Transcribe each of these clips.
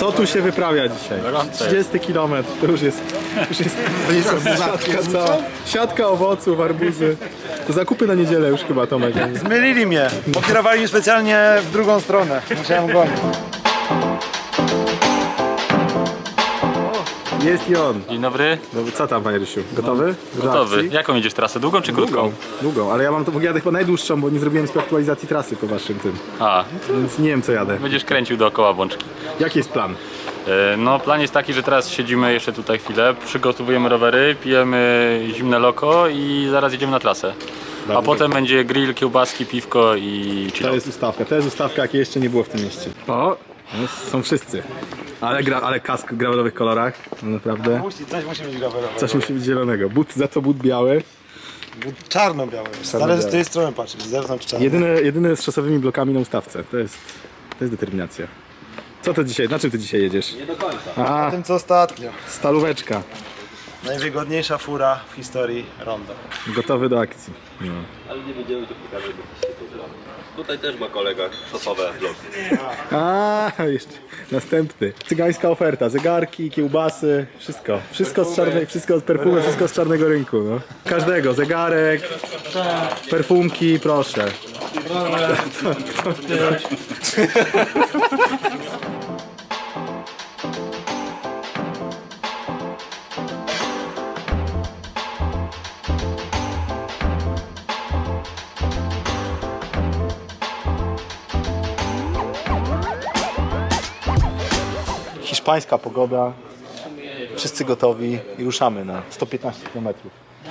Co tu się wyprawia dzisiaj? Gorąco 30 km, to już jest, już jest siatka cała. Siatka owoców, arbuzy. To zakupy na niedzielę już chyba Tomek. Zmylili mnie. Pokierowali mnie specjalnie w drugą stronę. Musiałem gonić. Jest i on. Dzień dobry. No, co tam panie Rysiu? Gotowy? Do Gotowy. akcji? Jaką jedziesz trasę? Długą czy krótką? Długą, długą, ale ja mam to jadę chyba najdłuższą, bo nie zrobiłem sobie aktualizacji trasy po waszym tym. A, Więc nie wiem co jadę. będziesz kręcił dookoła bączki. Jaki jest plan? E, No, plan jest taki, że teraz siedzimy jeszcze tutaj chwilę, przygotowujemy rowery, pijemy zimne loko i zaraz jedziemy na trasę. A Bardzo potem będzie grill, kiełbaski, piwko i To jest ustawka. To jest ustawka, jakiej jeszcze nie było w tym mieście. O, no, są wszyscy. Ale, gra, ale kask w gravelowych kolorach. No naprawdę. Musi, coś musi być gravelowe. Coś musi być zielonego. But, za to but biały. Czarno-białe. Stale z tej strony patrzeć, z zewnątrz czarno. Jedyne, jedyne z szosowymi blokami na ustawce. To jest, to jest determinacja. Co to dzisiaj? Na czym ty dzisiaj jedziesz? Nie do końca. A, Tym co ostatnio. stalóweczka. Najwygodniejsza fura w historii Ronda. Gotowy do akcji. No. Ale nie będziemy tu pokazać, bo to się to zrobi. Tutaj też ma kolega szosowe bloki. A, jeszcze następny. Cygańska oferta. Zegarki, kiełbasy, wszystko. Wszystko z czarnej, wszystko z perfumy, wszystko z czarnego rynku. No. Każdego. Zegarek, perfumki, proszę. Hiszpańska pogoda. Wszyscy gotowi i ruszamy na 115 km.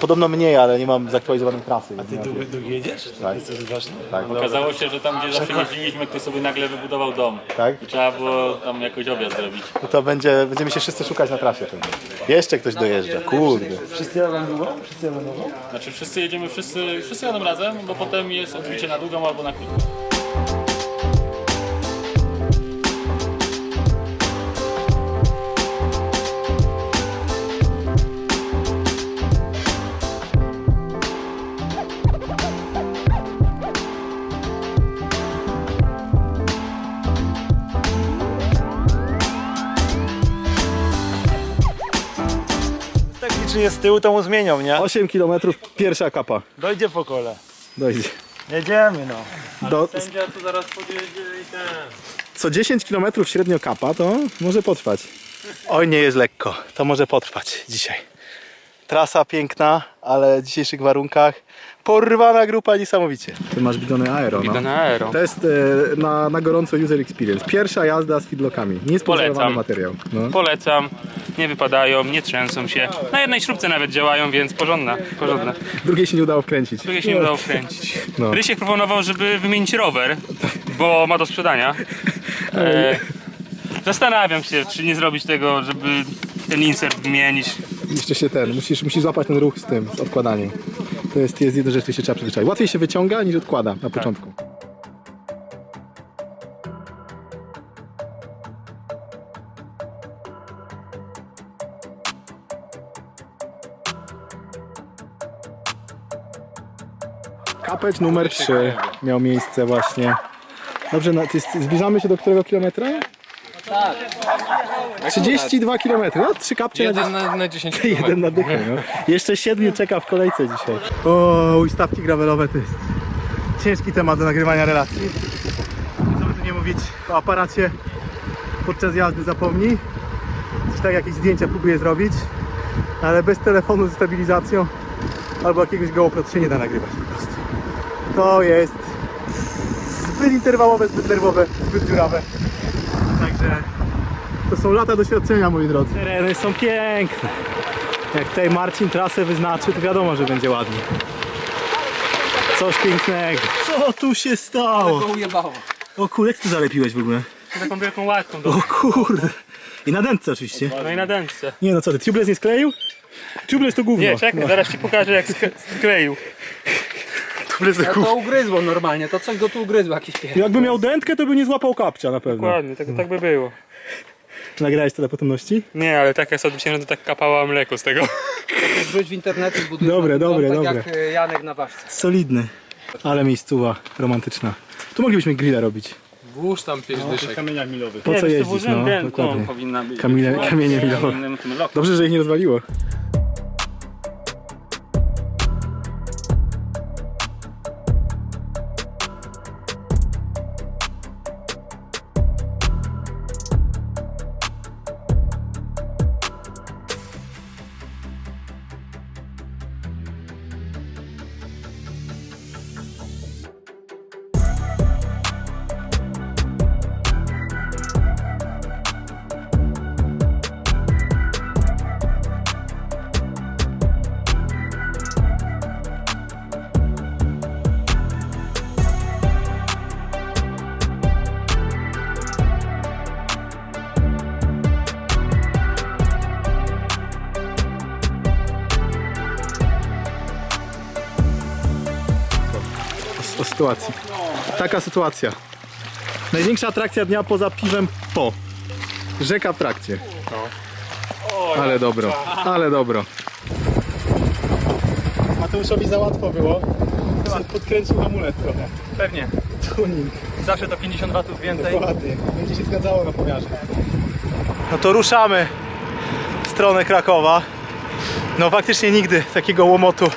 Podobno mniej, ale nie mam zaktualizowanej trasy. Ty długo, długo jedziesz? Tak. Jest coś ważne? Tak, Okazało się, że tam gdzie zawsze jeździliśmy, ktoś sobie nagle wybudował dom. tak? I trzeba było tam jakoś objazd zrobić. No to będzie, będziemy się wszyscy szukać na trasie pewnie. Jeszcze ktoś dojeżdża, kurde. Wszyscy jadą długo? Wszyscy jadą długo? Znaczy wszyscy jedziemy, wszyscy, wszyscy jadą razem, bo potem jest odbicie na długą albo na krótką. Liczy jest z tyłu, to mu zmienią, nie? 8 km pierwsza kapa. Dojdzie po kole. Dojdzie. Jedziemy no. Do, Sędzia tu zaraz podjedzie i ten... co 10 km średnio kapa, to może potrwać. Oj, nie jest lekko. To może potrwać dzisiaj. Trasa piękna, ale w dzisiejszych warunkach porwana grupa niesamowicie. Ty masz bidony aero, no. na aero. To jest e, na, na gorąco user experience. Pierwsza jazda z feedlockami. Niesponsorowany Polecam. materiał. No. Polecam, nie wypadają, nie trzęsą się. Na jednej śrubce nawet działają, więc porządna, porządna. Drugiej się nie udało wkręcić. Drugie się nie udało wkręcić. No. Rysiek proponował, żeby wymienić rower, bo ma do sprzedania. E, zastanawiam się, czy nie zrobić tego, żeby ten insert wymienić. Jeszcze się ten, musisz, musisz złapać ten ruch z tym, z odkładaniem. To jest, jest jedna rzecz, której się trzeba przyzwyczaić. Łatwiej się wyciąga niż odkłada na początku. Kapeć numer 3 miał miejsce właśnie. Dobrze, na, to jest, zbliżamy się do którego kilometra? Tak. 32 km. No, trzy kapcie na, na, na 10 Jeden na dychę, no. Jeszcze siedmiu czeka w kolejce dzisiaj. O, ustawki gravelowe to jest ciężki temat do nagrywania relacji. Co by tu nie mówić o aparacie podczas jazdy zapomnij. Coś tak jakieś zdjęcia próbuję zrobić, ale bez telefonu ze stabilizacją albo jakiegoś GoPro to się nie da nagrywać po prostu. To jest zbyt interwałowe, zbyt nerwowe, zbyt dziurawe. Także to są lata doświadczenia, moi drodzy. Tereny są piękne. Jak tutaj Marcin trasę wyznaczy, to wiadomo, że będzie ładnie. Coś pięknego. Co tu się stało? ujebało. O kurde, jak ty zalepiłeś w ogóle? Taką wielką łatką. O kurde. I na dętce oczywiście. No i na dętce. Nie no co ty, tubeless nie skleił? Tubeless to gówno. Nie, czekaj, zaraz ci pokażę jak sk- skleił. Ja to ugryzło normalnie, to coś go tu ugryzło, jakiś pies. Jakby miał dętkę, to by nie złapał kapcia na pewno. Dokładnie, tak, tak by było. Nagrałeś to dla potomności? Nie, ale tak ja sobie myślałem, że to tak kapała mleko z tego. Wrzuć w internecie, zbuduj Dobre, dom, dobre, tak dobre. jak e, Janek na ważce. Solidny. Ale miejscowa, romantyczna. Tu moglibyśmy grilla robić. Włóż tam pięć dyszek. kamieniach milowych. Po co jeździć, no, dokładnie. powinna być. Kamile- kamienie milowe. Dobrze, że ich nie rozwaliło. Sytuacji. Taka sytuacja. Największa atrakcja dnia poza piwem po. Rzeka w trakcie. Ale dobro, ale dobro. Mateuszowi za łatwo było. Podkręcił hamulec trochę. Pewnie. Tuning. Zawsze to 50 watów więcej. Dokładnie. Będzie się zgadzało na pomiarze. No to ruszamy w stronę Krakowa. No faktycznie nigdy takiego łomotu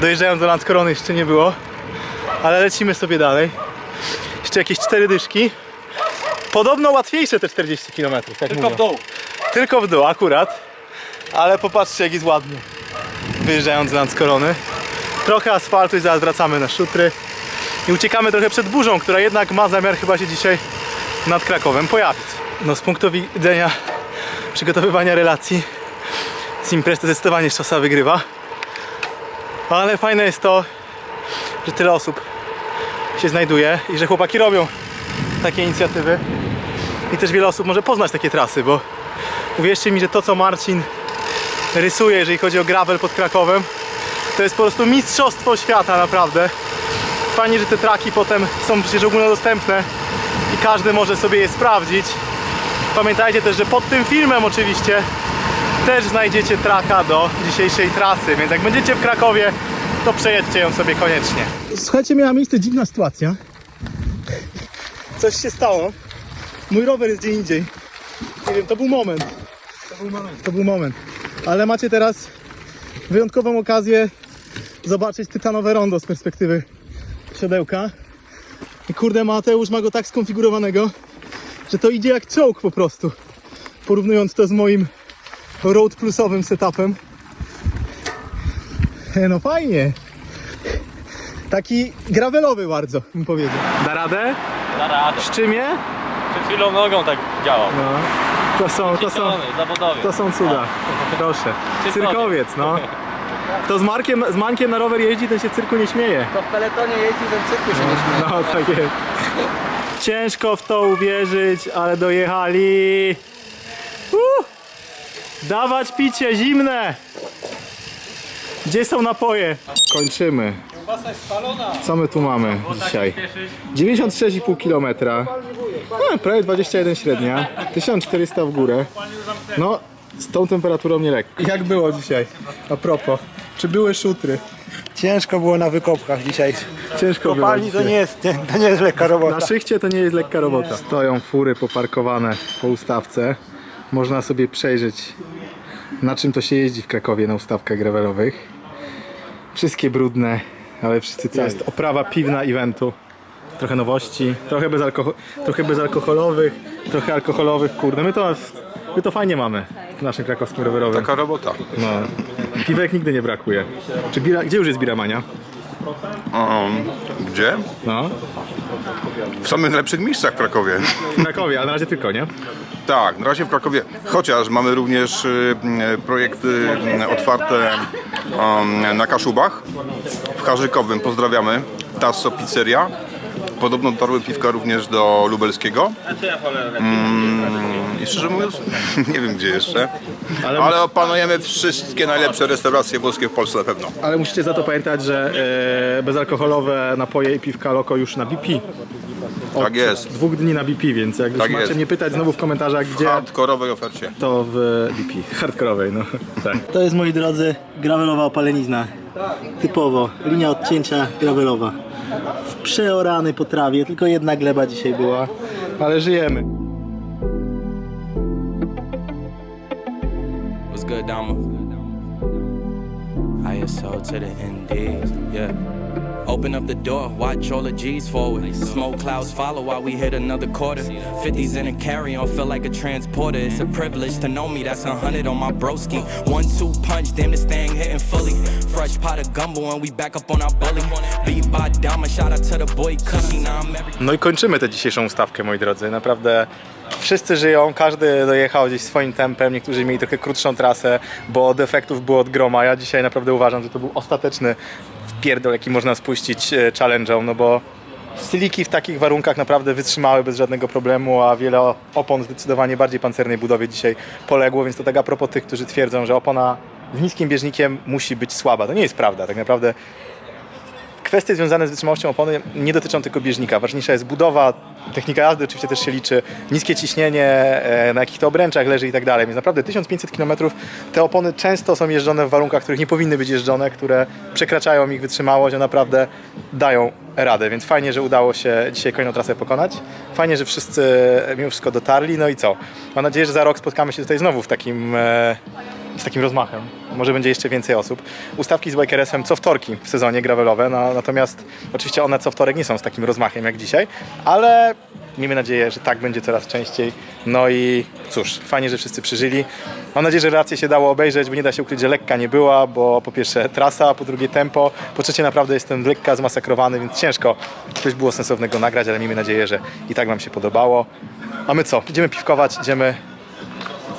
dojeżdżając do Landskorony jeszcze nie było. Ale lecimy sobie dalej. Jeszcze jakieś cztery dyszki. Podobno łatwiejsze te 40 km. Jak Tylko w dół. Tylko w dół akurat. Ale popatrzcie jak jest ładnie. Wyjeżdżając z Landskorony. Trochę asfaltu i zaraz wracamy na szutry. I uciekamy trochę przed burzą, która jednak ma zamiar chyba się dzisiaj nad Krakowem pojawić. No z punktu widzenia przygotowywania relacji z imprez to zdecydowanie Szosa wygrywa. Ale fajne jest to, że tyle osób się znajduje i że chłopaki robią takie inicjatywy. I też wiele osób może poznać takie trasy, bo uwierzcie mi, że to co Marcin rysuje, jeżeli chodzi o gravel pod Krakowem, to jest po prostu mistrzostwo świata naprawdę. Fajnie, że te traki potem są przecież ogólnodostępne i każdy może sobie je sprawdzić. Pamiętajcie też, że pod tym filmem oczywiście też znajdziecie traka do dzisiejszej trasy, więc jak będziecie w Krakowie, to przejedźcie ją sobie koniecznie. Słuchajcie, miała miejsce dziwna sytuacja. Coś się stało. Mój rower jest gdzie indziej. Nie wiem, to był moment. To był moment. To był moment. Ale macie teraz wyjątkową okazję zobaczyć tytanowe rondo z perspektywy siodełka. I kurde, Mateusz ma go tak skonfigurowanego, że to idzie jak czołg po prostu. Porównując to z moim road plusowym setupem. No fajnie. Taki gravelowy bardzo, bym powiedział. Da radę? Na radę. Szczymie? Przed chwilą nogą tak działał. No. To są, to są, zawodowy. to są cuda. Proszę. Cyrkowiec, no. Kto z, Markiem, z Mankiem na rower jeździ, ten się cyrku nie śmieje. To w peletonie jeździ, ten cyrku się nie śmieje. No tak jest. Ciężko w to uwierzyć, ale dojechali. Uh! Dawać picie zimne. Gdzie są napoje? Kończymy. Co my tu mamy dzisiaj? 96,5 km. No, prawie 21 średnia. 1400 w górę. No, z tą temperaturą nie lekko. Jak było dzisiaj? A propos, czy były szutry? Ciężko było na wykopkach dzisiaj. Ciężko było Kopalni to dzisiaj. nie jest, nie, to nie jest lekka robota. Na szychcie to nie jest lekka robota. Stoją fury poparkowane po ustawce. Można sobie przejrzeć na czym to się jeździ w Krakowie na ustawkach gravelowych. Wszystkie brudne, ale wszyscy cali. Jest oprawa piwna eventu. Trochę nowości, trochę, bezalkoho- trochę bezalkoholowych, trochę alkoholowych. Kurde, my to, my to fajnie mamy w naszym krakowskim rowerowym. Taka robota. No. Piwek nigdy nie brakuje. Czy bira, gdzie już jest biramania? Um, gdzie? No, W samych lepszych miejscach w Krakowie. w Krakowie, ale na razie tylko, nie? Tak, na razie w Krakowie. Chociaż mamy również y, y, projekty y, otwarte um, na Kaszubach, w Harzykowym. Pozdrawiamy. Tasso Pizzeria. Podobno dotarły piwka również do lubelskiego. Mm, I szczerze mówiąc, nie wiem gdzie jeszcze. Ale Ale opanujemy wszystkie najlepsze restauracje włoskie w Polsce na pewno. Ale musicie za to pamiętać, że e, bezalkoholowe napoje i piwka loko już na BP. Od Tak jest. dwóch dni na BP, więc jak już Tak macie jest. mnie pytać znowu w komentarzach, gdzie, Hardkorowej ofercie. to w BP. Hardkorowej, no. Tak. To jest, moi drodzy, gravelowa opalenizna. Typowo, linia odcięcia gravelowa. w przeoranej potrawie. Tylko jedna gleba dzisiaj była, ale żyjemy. What's good, Dama? ISO to the NDs, yeah. Open up the door, watch all the G's forward. Smoke clouds follow while we hit another quarter. 50s in a carry on, feel like a transporter. It's a privilege to know me, that's a hundred on my broski. One two punch, damn this thing hitting fully. Fresh pot of gumbo, and we back up on our bully. Beat by Dama, shout out to the boy Cushy. No i kończymy tę dzisiejszą ustawkę, moi drodzy. Naprawdę wszyscy żyją, każdy dojechał gdzieś swoim tempem. Niektórzy mieli trochę krótszą trasę, bo defektów było od groma. Ja dzisiaj naprawdę uważam, że to był ostateczny wpierdol, jaki można spuścić e, challenge'om, no bo Siliki w takich warunkach naprawdę wytrzymały bez żadnego problemu, a wiele opon zdecydowanie bardziej pancernej budowie dzisiaj poległo, więc to tak a propos tych, którzy twierdzą, że opona z niskim bieżnikiem musi być słaba. To nie jest prawda. Tak naprawdę Kwestie związane z wytrzymałością opony nie dotyczą tylko bieżnika. Ważniejsza jest budowa, technika jazdy oczywiście też się liczy, niskie ciśnienie, e, na jakich to obręczach leży i tak dalej. Więc naprawdę 1500 km te opony często są jeżdżone w warunkach, których nie powinny być jeżdżone, które przekraczają ich wytrzymałość, a naprawdę dają radę. Więc fajnie, że udało się dzisiaj kolejną trasę pokonać. Fajnie, że wszyscy mimo wszystko dotarli. No i co? Mam nadzieję, że za rok spotkamy się tutaj znowu w takim e, z takim rozmachem. Może będzie jeszcze więcej osób. Ustawki z Bikersem co wtorki w sezonie gravelowe, no, natomiast oczywiście one co wtorek nie są z takim rozmachem jak dzisiaj, ale miejmy nadzieję, że tak będzie coraz częściej. No i cóż, fajnie, że wszyscy przeżyli. Mam nadzieję, że relacje się dało obejrzeć, bo nie da się ukryć, że lekka nie była, bo po pierwsze trasa, po drugie tempo, po trzecie naprawdę jestem lekka zmasakrowany, więc ciężko coś było sensownego nagrać, ale miejmy nadzieję, że i tak Wam się podobało. A my co? Idziemy piwkować, idziemy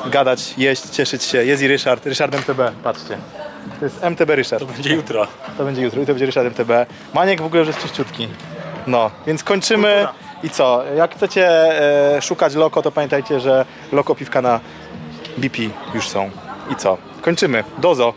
gadać, jeść, cieszyć się. Jest i Ryszard, Ryszard MTB, patrzcie. To jest MTB Ryszard. To Będzie jutro. To będzie jutro i to będzie Ryszard MTB. Maniek w ogóle już jest czyściutki. No, więc kończymy. I co? Jak chcecie e, szukać loko, to pamiętajcie, że loko piwka na BP już są. I co? Kończymy. Dozo.